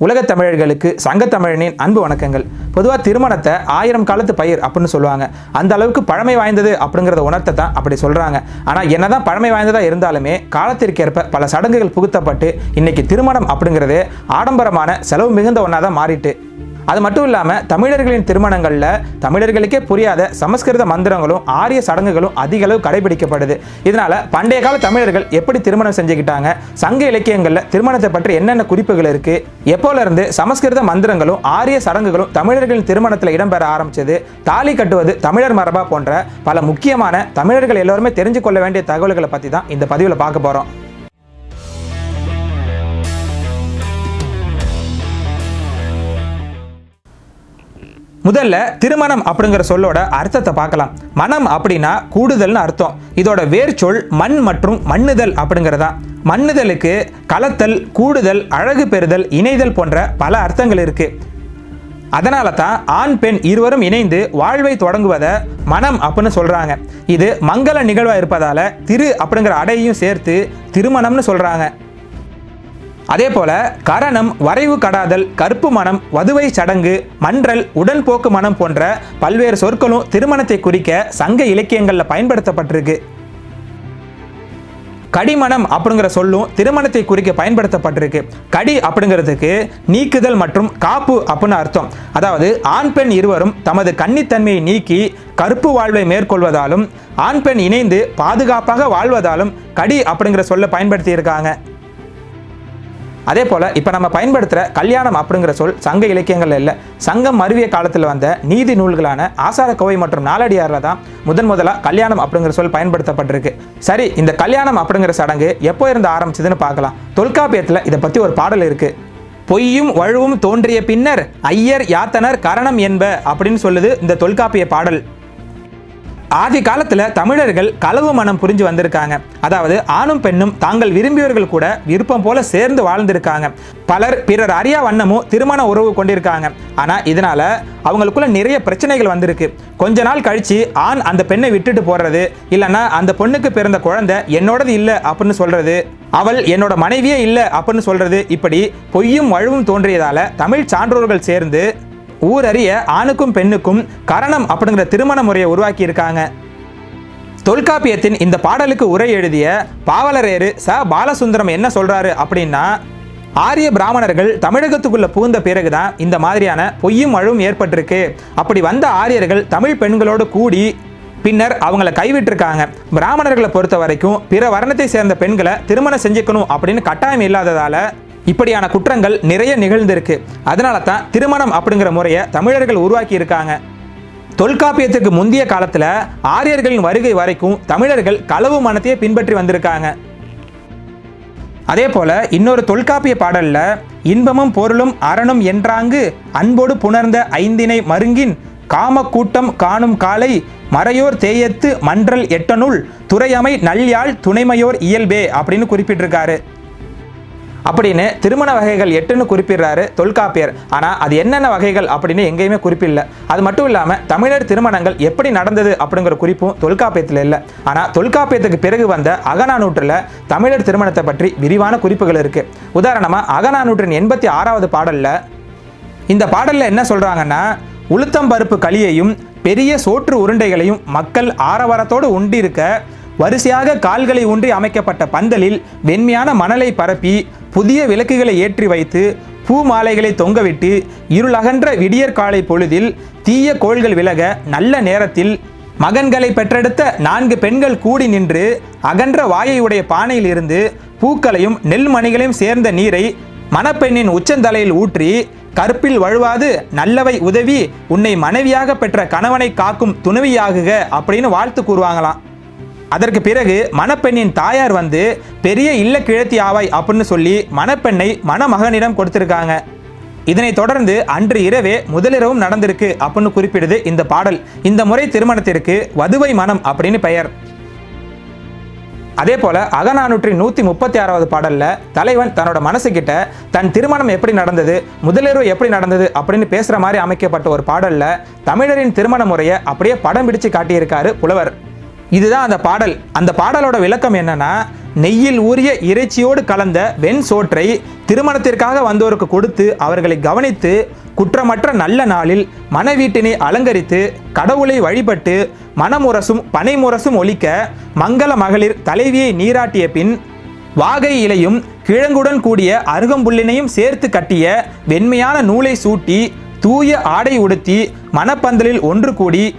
உலகத் தமிழர்களுக்கு சங்கத்தமிழனின் அன்பு வணக்கங்கள். பொதுவாக திருமணத்தை ஆயிரம் காலத்து பயிர் அப்படின்னு சொல்லுவாங்க. அந்த அளவுக்கு பழமை வாய்ந்தது அப்படிங்கிறத உணர்த்த தான் அப்படி சொல்கிறாங்க ஆனால் என்னதான் பழமை வாய்ந்ததாக இருந்தாலுமே காலத்திற்கேற்ப பல சடங்குகள் புகுத்தப்பட்டு இன்னைக்கு திருமணம் அப்படிங்கிறதே ஆடம்பரமான செலவு மிகுந்த ஒன்றா தான் மாறிட்டு அது மட்டும் இல்லாமல் தமிழர்களின் திருமணங்களில் தமிழர்களுக்கே புரியாத சமஸ்கிருத மந்திரங்களும் ஆரிய சடங்குகளும் அதிக அளவு கடைபிடிக்கப்படுது. இதனால பண்டைய கால தமிழர்கள் எப்படி திருமணம் செஞ்சுக்கிட்டாங்க சங்க இலக்கியங்களில் திருமணத்தை பற்றி என்னென்ன குறிப்புகள் இருக்கு எப்போலேருந்து சமஸ்கிருத மந்திரங்களும் ஆரிய சடங்குகளும் தமிழர்களின் திருமணத்தில் இடம்பெற ஆரம்பிச்சது தாலி கட்டுவது தமிழர் மரபா போன்ற பல முக்கியமான தமிழர்கள் எல்லோருமே தெரிஞ்சு கொள்ள வேண்டிய தகவல்களை பற்றி தான் இந்த பதிவில் பார்க்க போகிறோம் முதல்ல திருமணம் அப்படிங்கிற சொல்லோட அர்த்தத்தை பார்க்கலாம். மனம் அப்படின்னா கூடுதல்னு அர்த்தம். இதோட வேர் சொல் மண் மற்றும் மண்ணுதல் அப்படிங்கிறதா. மண்ணுதலுக்கு கலத்தல் கூடுதல் அழகு பெறுதல் இணைதல் போன்ற பல அர்த்தங்கள் இருக்கு. அதனால தான் ஆண் பெண் இருவரும் இணைந்து வாழ்வை தொடங்குவதை மனம் அப்படின்னு சொல்றாங்க. இது மங்கள நிகழ்வா இருப்பதால திரு அப்படிங்கிற அடையையும் சேர்த்து திருமணம்னு சொல்றாங்க. அதே போல கரணம் வரைவு கடாதல் கருப்பு மனம் வதுவை சடங்கு மன்றல் உடன்போக்கு மனம் போன்ற பல்வேறு சொற்களும் திருமணத்தை குறிக்க சங்க இலக்கியங்களில் பயன்படுத்தப்பட்டிருக்கு. கடிமணம் அப்படிங்கிற சொல்லும் திருமணத்தை குறிக்க பயன்படுத்தப்பட்டிருக்கு. கடி அப்படிங்கிறதுக்கு நீக்குதல் மற்றும் காப்பு அப்படின்னு அர்த்தம். அதாவது ஆண் பெண் இருவரும் தமது கன்னித்தன்மையை நீக்கி கருப்பு வாழ்வை மேற்கொள்வதாலும் ஆண் பெண் இணைந்து பாதுகாப்பாக வாழ்வதாலும் கடி அப்படிங்கிற சொல்ல பயன்படுத்தி இருக்காங்க அதே போல் இப்போ நம்ம பயன்படுத்துகிற கல்யாணம் அப்படிங்கிற சொல் சங்க இலக்கியங்கள் இல்லை. சங்கம் மருவிய காலத்தில் வந்த நீதி நூல்களான ஆசார கோவை மற்றும் நாலடியாரில் தான் முதன் முதலாக கல்யாணம் அப்படிங்கிற சொல் பயன்படுத்தப்பட்டிருக்கு. சரி இந்த கல்யாணம் அப்படிங்கிற சடங்கு எப்போ இருந்து ஆரம்பிச்சதுன்னு பார்க்கலாம். தொல்காப்பியத்தில் இதை பற்றி ஒரு பாடல் இருக்கு. பொய்யும் வழுவும் தோன்றிய பின்னர் ஐயர் யாத்தனர் கரணம் என்ப அப்படின்னு சொல்லுது இந்த தொல்காப்பிய பாடல். ஆதி காலத்துல தமிழர்கள் களவு மனம் புரிஞ்சு வந்திருக்காங்க. அதாவது ஆணும் பெண்ணும் தாங்கள் விரும்பியவர்கள் கூட விருப்பம் போல சேர்ந்து வாழ்ந்திருக்காங்க. பலர் பிறர் அறியா வண்ணமும் திருமண உறவு கொண்டிருக்காங்க. ஆனா இதனால அவங்களுக்குள்ள நிறைய பிரச்சனைகள் வந்திருக்கு. கொஞ்ச நாள் கழிச்சு ஆண் அந்த பெண்ணை விட்டுட்டு போறது இல்லைன்னா அந்த பொண்ணுக்கு பிறந்த குழந்தை என்னோடது இல்லை அப்படின்னு சொல்றது அவள் என்னோட மனைவியே இல்லை அப்படின்னு சொல்றது இப்படி பொய்யும் வழுவும் தோன்றியதால தமிழ் சான்றோர்கள் சேர்ந்து ஊரறிய ஆணுக்கும் பெண்ணுக்கும் கரணம் அப்படிங்கிற திருமண முறையை உருவாக்கி இருக்காங்க தொல்காப்பியத்தின் இந்த பாடலுக்கு உரை எழுதிய பாவலரேறு ச. பாலசுந்தரம் என்ன சொல்றாரு அப்படின்னா ஆரிய பிராமணர்கள் தமிழகத்துக்குள்ள புகுந்த பிறகுதான் இந்த மாதிரியான பொய்யும் அழும் ஏற்பட்டிருக்கு. அப்படி வந்த ஆரியர்கள் தமிழ் பெண்களோடு கூடி பின்னர் அவங்கள கைவிட்டிருக்காங்க. பிராமணர்களை பொறுத்த வரைக்கும் பிற வர்ணத்தை சேர்ந்த பெண்களை திருமணம் செஞ்சுக்கணும் அப்படின்னு கட்டாயம் இல்லாததால இப்படியான குற்றங்கள் நிறைய நிகழ்ந்திருக்கு. அதனால தான் திருமணம் அப்படிங்கிற முறையை தமிழர்கள் உருவாக்கி இருக்காங்க தொல்காப்பியத்துக்கு முந்தைய காலத்தில் ஆரியர்களின் வருகை வரைக்கும் தமிழர்கள் களவு மனத்தையே பின்பற்றி வந்திருக்காங்க. அதே போல இன்னொரு தொல்காப்பிய பாடலில் இன்பமும் பொருளும் அறனும் என்றாங்கு அன்போடு புணர்ந்த ஐந்தினை மருங்கின் காம கூட்டம் காணும் காலை மறையோர் தேயத்து மன்றல் எட்டனுள் துறையமை நல்யாழ் துணைமையோர் இயல்பே அப்படின்னு குறிப்பிட்டிருக்காரு. அப்படின்னு திருமண வகைகள் எட்டுன்னு குறிப்பிடுறாரு தொல்காப்பியர். ஆனால் அது என்னென்ன வகைகள் அப்படின்னு எங்கேயுமே குறிப்பில்லை அது மட்டும் இல்லாமல் தமிழர் திருமணங்கள் எப்படி நடந்தது அப்படிங்கிற குறிப்பும் தொல்காப்பியத்தில் இல்லை. ஆனால் தொல்காப்பியத்துக்கு பிறகு வந்த அகநானூற்றில் தமிழர் திருமணத்தை பற்றி விரிவான குறிப்புகள் இருக்கு. உதாரணமாக அகநானூற்றின் எண்பத்தி ஆறாவது பாடலில் இந்த பாடலில் என்ன சொல்கிறாங்கன்னா உளுத்தம்பருப்பு களியையும் பெரிய சோற்று உருண்டைகளையும் மக்கள் ஆரவாரத்தோடு உண்டிருக்க வரிசையாக கால்களை ஊன்றி அமைக்கப்பட்ட பந்தலில் வெண்மையான மணலை பரப்பி புதிய விளக்குகளை ஏற்றி வைத்து பூ மாலைகளை தொங்கவிட்டு இருளகன்ற விடியற் காலை பொழுதில் தீய கோள்கள் விலக நல்ல நேரத்தில் மகன்களை பெற்றெடுத்த நான்கு பெண்கள் கூடி நின்று அகன்ற வாயையுடைய பானையிலிருந்து பூக்களையும் நெல் மணிகளையும் சேர்ந்த நீரை மணப்பெண்ணின் உச்சந்தலையில் ஊற்றி கற்பில் வழுவாது நல்லவை உதவி உன்னை மனைவியாக பெற்ற கணவனை காக்கும் துணவியாகுக அப்படின்னு வாழ்த்து கூறுவாங்களாம். அதற்கு பிறகு மணப்பெண்ணின் தாயார் வந்து பெரிய இல்ல கிழத்தி ஆவாய் அப்படின்னு சொல்லி மணப்பெண்ணை மணமகனிடம் கொடுத்திருக்காங்க. இதனைத் தொடர்ந்து அன்று இரவே முதலிரவும் நடந்திருக்கு அப்படின்னு குறிப்பிடுது இந்த பாடல். இந்த முறை திருமணத்திற்கு வதுவை மனம் அப்படின்னு பெயர். அதே போல அகநானூற்றின் நூத்தி முப்பத்தி ஆறாவது பாடல்ல தலைவன் தன்னோட மனசு கிட்ட தன் திருமணம் எப்படி நடந்தது? முதலிரவு எப்படி நடந்தது? அப்படின்னு பேசுற மாதிரி அமைக்கப்பட்ட ஒரு பாடல்ல தமிழரின் திருமண முறையை அப்படியே படம் பிடிச்சு காட்டியிருக்காரு புலவர். இதுதான் அந்த பாடல். அந்த பாடலோட விளக்கம் என்னன்னா நெய்யில் ஊறிய இறைச்சியோடு கலந்த வெண் சோற்றை திருமணத்திற்காக வந்தோருக்கு கொடுத்து அவர்களை கவனித்து குற்றமற்ற நல்ல நாளில் மணவீட்டினை அலங்கரித்து கடவுளை வழிபட்டு மணமுரசும் பனைமுரசும் ஒழிக்க மங்கள மகளிர் தலைவியை நீராட்டிய பின் வாகை இலையும் கிழங்குடன் கூடிய அருகம்புல்லினையும் சேர்த்து கட்டிய வெண்மையான நூலை சூட்டி தூய ஆடை உடுத்தி மணப்பந்தலில் ஒன்று கூடி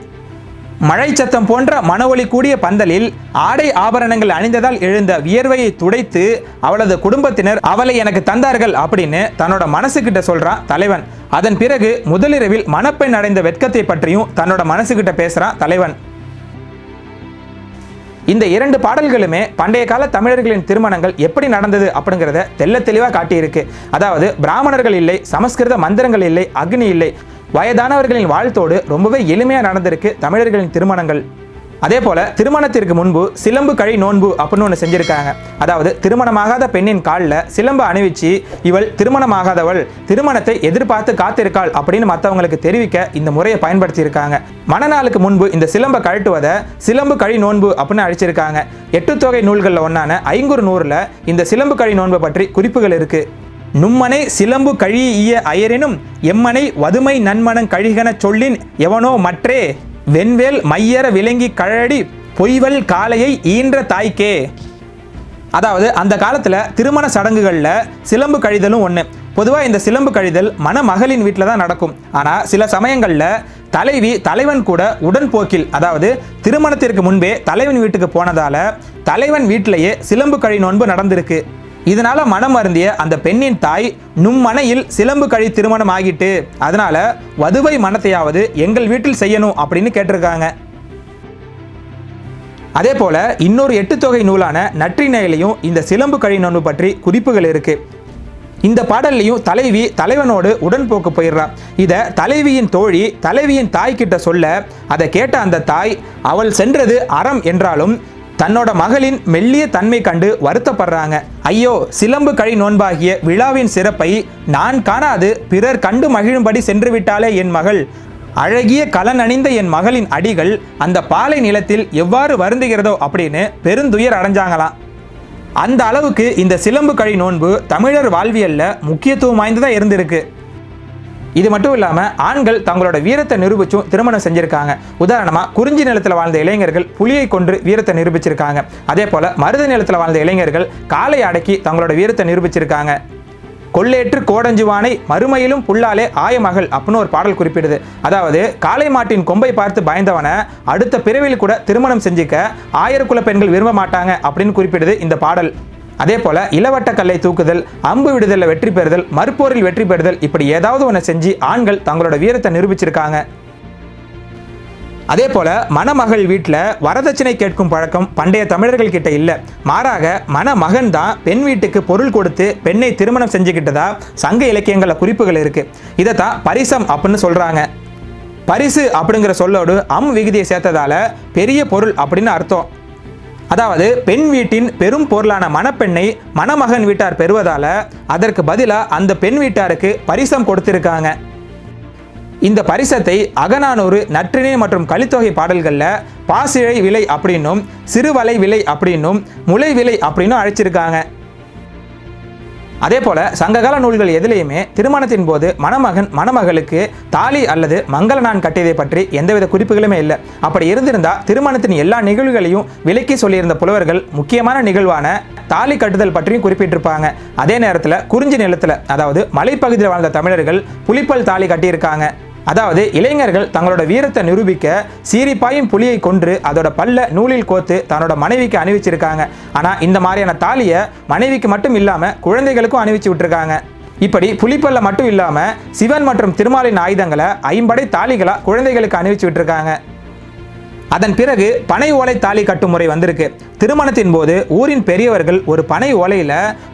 மழை சத்தம் போன்ற மனவொலி கூடிய பந்தலில் ஆடை ஆபரணங்கள் அணிந்ததால் எழுந்த வியர்வையை துடைத்து அவளது குடும்பத்தினர் அவளை எனக்கு தந்தார்கள் அப்படின்னு தன்னோட மனசுக்கிட்ட சொல்றான் தலைவன். அதன் பிறகு முதலிரவில் மணப்பெண் அடைந்த வெட்கத்தை பற்றியும் தன்னோட மனசுக்கிட்ட பேசுறான் தலைவன். இந்த இரண்டு பாடல்களுமே பண்டைய கால தமிழர்களின் திருமணங்கள் எப்படி நடந்தது அப்படிங்கிறத தெல்ல தெளிவாக காட்டியிருக்கு. அதாவது பிராமணர்கள் இல்லை சமஸ்கிருத மந்திரங்கள் இல்லை அக்னி இல்லை வயதானவர்களின் வாழ்த்தோடு ரொம்பவே எளிமையாக நடந்திருக்கு தமிழர்களின் திருமணங்கள். அதே போல திருமணத்திற்கு முன்பு சிலம்பு கழி நோன்பு அப்படின்னு ஒன்று செஞ்சுருக்காங்க. அதாவது திருமணமாகாத பெண்ணின் காலில் சிலம்பு அணிவிச்சு இவள் திருமணமாகாதவள் திருமணத்தை எதிர்பார்த்து காத்திருக்காள் அப்படின்னு மற்றவங்களுக்கு தெரிவிக்க இந்த முறையை பயன்படுத்தியிருக்காங்க. மனநாளுக்கு மணநாளுக்கு முன்பு இந்த சிலம்பை கழட்டுவதை சிலம்பு கழி நோன்பு அப்படின்னு அழிச்சிருக்காங்க. எட்டு தொகை நூல்களில் ஒன்றான ஐங்குறு நூறில் இந்த சிலம்பு கழி நோன்பு பற்றி குறிப்புகள் இருக்குது நும்மனை சிலம்பு கழிய அயரினும் எம்மனை வதுமை நன்மனங் கழிகனச் சொல்லின் எவனோ மற்றே வெண்வேல் மையற விளங்கி கழடி பொய்வல் காளையை ஈன்ற தாய்க்கே. அதாவது அந்த காலத்தில் திருமண சடங்குகளில் சிலம்பு கழிதலும் ஒன்று பொதுவாக இந்த சிலம்பு கழிதல் மணமகளின் வீட்டில் தான் நடக்கும். ஆனால் சில சமயங்களில் தலைவி தலைவன் கூட உடன்போக்கில் அதாவது திருமணத்திற்கு முன்பே தலைவன் வீட்டுக்கு போனதால தலைவன் வீட்டிலேயே சிலம்பு கழி நோன்பு நடந்திருக்கு. இதனால மனம் அருந்திய அந்த பெண்ணின் தாய் நும் மனையில் சிலம்பு கழி திருமணம் ஆகிட்டு அதனால வதுவை மனத்தையாவது எங்கள் வீட்டில் செய்யணும் அப்படின்னு கேட்டிருக்காங்க. அதே போல இன்னொரு எட்டு தொகை நூலான நற்றிணையிலையும் இந்த சிலம்பு கழி நோன்பு பற்றி குறிப்புகள் இருக்கு. இந்த பாடல்லையும் தலைவி தலைவனோடு உடன்போக்கு போயிடுறான் இதை தலைவியின் தோழி தலைவியின் தாய்கிட்ட சொல்ல அதை கேட்ட அந்த தாய் அவள் சென்றது அறம் என்றாலும் தன்னோட மகளின் மெல்லிய தன்மை கண்டு வருத்தப்படுறாங்க. ஐயோ சிலம்பு கழி நோன்பாகிய விழாவின் சிறப்பை நான் காணாது பிறர் கண்டு மகிழும்படி சென்று விட்டாலே என் மகள். அழகிய கலன் அணிந்த என் மகளின் அடிகள் அந்த பாலை நிலத்தில் எவ்வாறு வருந்துகிறதோ அப்படின்னு பெருந்துயர் அடைஞ்சாங்களாம். அந்த அளவுக்கு இந்த சிலம்பு கழி நோன்பு தமிழர் வாழ்வியல்ல முக்கியத்துவம் வாய்ந்ததாக இருந்திருக்கு. இது மட்டும் இல்லாமல் ஆண்கள் தங்களோட வீரத்தை நிரூபிச்சும் திருமணம் செஞ்சுருக்காங்க. உதாரணமாக குறிஞ்சி நிலத்தில் வாழ்ந்த இளைஞர்கள் புலியை கொன்று வீரத்தை நிரூபிச்சிருக்காங்க. அதே போல் மருத நிலத்தில் வாழ்ந்த இளைஞர்கள் காலை அடக்கி தங்களோட வீரத்தை நிரூபிச்சிருக்காங்க. கொள்ளேற்று கோடஞ்சுவானை மறுமையிலும் புல்லாலே ஆயமகள் அப்படின்னு ஒரு பாடல் குறிப்பிடுது. அதாவது காளை மாட்டின் கொம்பை பார்த்து பயந்தவனை அடுத்த பிறவியில் கூட திருமணம் செஞ்சுக்க ஆயிரக்குல பெண்கள் விரும்ப மாட்டாங்க அப்படின்னு குறிப்பிடுது இந்த பாடல். அதே போல இளவட்ட கல்லை தூக்குதல் அம்பு விடுதலில் வெற்றி பெறுதல் மறுப்போரில் வெற்றி பெறுதல் இப்படி ஏதாவது ஒன்று செஞ்சு ஆண்கள் தங்களோட வீரத்தை நிரூபிச்சிருக்காங்க. அதே போல மணமகள் வீட்டில் வரதட்சணை கேட்கும் பழக்கம் பண்டைய தமிழர்கள் கிட்ட இல்லை. மாறாக மணமகன் தான் பெண் வீட்டுக்கு பொருள் கொடுத்து பெண்ணை திருமணம் செஞ்சுக்கிட்டதா சங்க இலக்கியங்களில் குறிப்புகள் இருக்கு. இதைத்தான் பரிசம் அப்படின்னு சொல்றாங்க. பரிசு அப்படிங்கிற சொல்லோடு அம் விகுதியை சேர்த்ததால பெரிய பொருள் அப்படின்னு அர்த்தம். அதாவது பெண் வீட்டின் பெரும் பொருளான மணப்பெண்ணை மணமகன் வீட்டார் பெறுவதால அதற்கு பதிலாக அந்த பெண் வீட்டாருக்கு பரிசம் கொடுத்திருக்காங்க. இந்த பரிசத்தை அகநானூறு நற்றிணை மற்றும் கலித்தொகை பாடல்களில் பாசிழை விலை அப்படின்னும் சிறுவலை விலை அப்படின்னும் முளை விலை அப்படின்னும் அழைச்சிருக்காங்க. அதே போல சங்ககால நூல்கள் எதிலையுமே திருமணத்தின் போது மணமகன் மணமகளுக்கு தாலி அல்லது மங்கள நான் கட்டியதை பற்றி எந்தவித குறிப்புகளுமே இல்லை. அப்படி இருந்திருந்தா திருமணத்தின் எல்லா நிகழ்வுகளையும் விலக்கி சொல்லியிருந்த புலவர்கள் முக்கியமான நிகழ்வான தாலி கட்டுதல் பற்றியும் குறிப்பிட்டிருப்பாங்க. அதே நேரத்தில் குறிஞ்சி நிலத்தில் அதாவது மலைப்பகுதியில் வாழ்ந்த தமிழர்கள் புலிப்பல் தாலி கட்டியிருக்காங்க. அதாவது இளைஞர்கள் தங்களோட வீரத்தை நிரூபிக்க சீரிப்பாயும் புலியை கொன்று அதோட பல்ல நூலில் கோத்து தன்னோட மனைவிக்கு அணிவிச்சிருக்காங்க. ஆனால் இந்த மாதிரியான தாலியை மனைவிக்கு மட்டும் இல்லாமல் குழந்தைகளுக்கும் அணிவிச்சு விட்டுருக்காங்க. இப்படி புலிப்பல்ல மட்டும் இல்லாமல் சிவன் மற்றும் திருமாலின் ஆயுதங்களை ஐம்படை தாலிகளா குழந்தைகளுக்கு அணிவிச்சு விட்டுருக்காங்க. அதன் பிறகு பனை ஓலை தாலி கட்டும் முறை வந்திருக்கு. திருமணத்தின் போது ஊரின் பெரியவர்கள் ஒரு பனை ஓலையில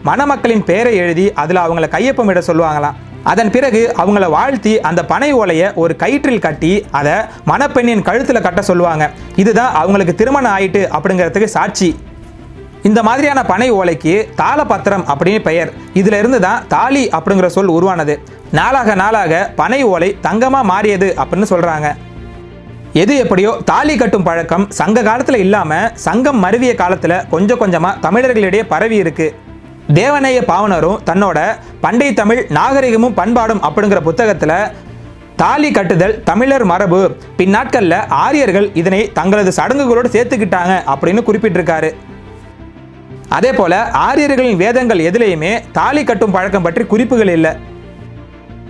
மணமக்களின் பெயரை எழுதி அதில் அவங்கள கையொப்பமிட சொல்லுவாங்களாம். அதன் பிறகு அவங்கள வாழ்த்தி அந்த பனை ஓலையை ஒரு கயிற்றில் கட்டி அதை மணப்பெண்ணின் கழுத்தில் கட்ட சொல்லுவாங்க. இதுதான் அவங்களுக்கு திருமணம் ஆயிட்டு அப்படிங்கிறதுக்கு சாட்சி. இந்த மாதிரியான பனை ஓலைக்கு தாளபத்திரம் அப்படின்னு பெயர். இதுல இருந்து தான் தாலி அப்படிங்கிற சொல் உருவானது. நாளாக நாளாக பனை ஓலை தங்கமாக மாறியது அப்படின்னு சொல்கிறாங்க எது எப்படியோ தாலி கட்டும் பழக்கம் சங்க காலத்தில் இல்லாமல் சங்கம் மருவிய காலத்தில் கொஞ்சம் கொஞ்சமாக தமிழர்களிடையே பரவி இருக்கு. தேவநேய பாவனரும் தன்னோட பண்டை தமிழ் நாகரிகமும் பண்பாடும் அப்படிங்கிற புத்தகத்தில் தாலி கட்டுதல் தமிழர் மரபு பின்னாட்களில் ஆரியர்கள் இதனை தங்களது சடங்குகளோடு சேர்த்துக்கிட்டாங்க அப்படின்னு குறிப்பிட்டிருக்காரு. அதே போல ஆரியர்களின் வேதங்கள் எதுலேயுமே தாலி கட்டும் பழக்கம் பற்றி குறிப்புகள் இல்லை.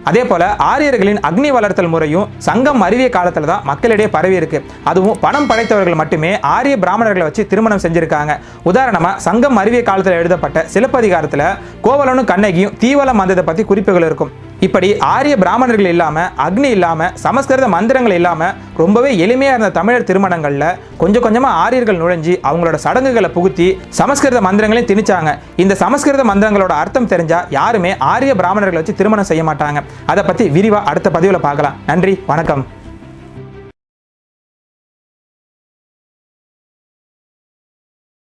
அதே போல ஆரியர்களின் அக்னி வளர்த்தல் முறையும் சங்கம் அறிவிய காலத்துல தான் மக்களிடையே பரவி இருக்கு. அதுவும் பணம் படைத்தவர்கள் மட்டுமே ஆரிய பிராமணர்களை வச்சு திருமணம் செஞ்சிருக்காங்க. உதாரணமா சங்கம் அறிவிய காலத்துல எழுதப்பட்ட சிலப்பதிகாரத்துல கோவலனும் கண்ணகியும் தீவலம் வந்ததை பத்தி குறிப்புகள் இருக்கும். இப்படி ஆரிய பிராமணர்கள் இல்லாமல் அக்னி இல்லாமல் சமஸ்கிருத மந்திரங்கள் இல்லாமல் ரொம்பவே எளிமையாக இருந்த தமிழர் திருமணங்களில் கொஞ்சம் கொஞ்சமாக ஆரியர்கள் நுழைஞ்சு அவங்களோட சடங்குகளை புகுத்தி சமஸ்கிருத மந்திரங்களையும் திணிச்சாங்க. இந்த சமஸ்கிருத மந்திரங்களோட அர்த்தம் தெரிஞ்சால் யாருமே ஆரிய பிராமணர்களை வச்சு திருமணம் செய்ய மாட்டாங்க. அதை பற்றி விரிவாக அடுத்த பதிவில் பார்க்கலாம். நன்றி வணக்கம்.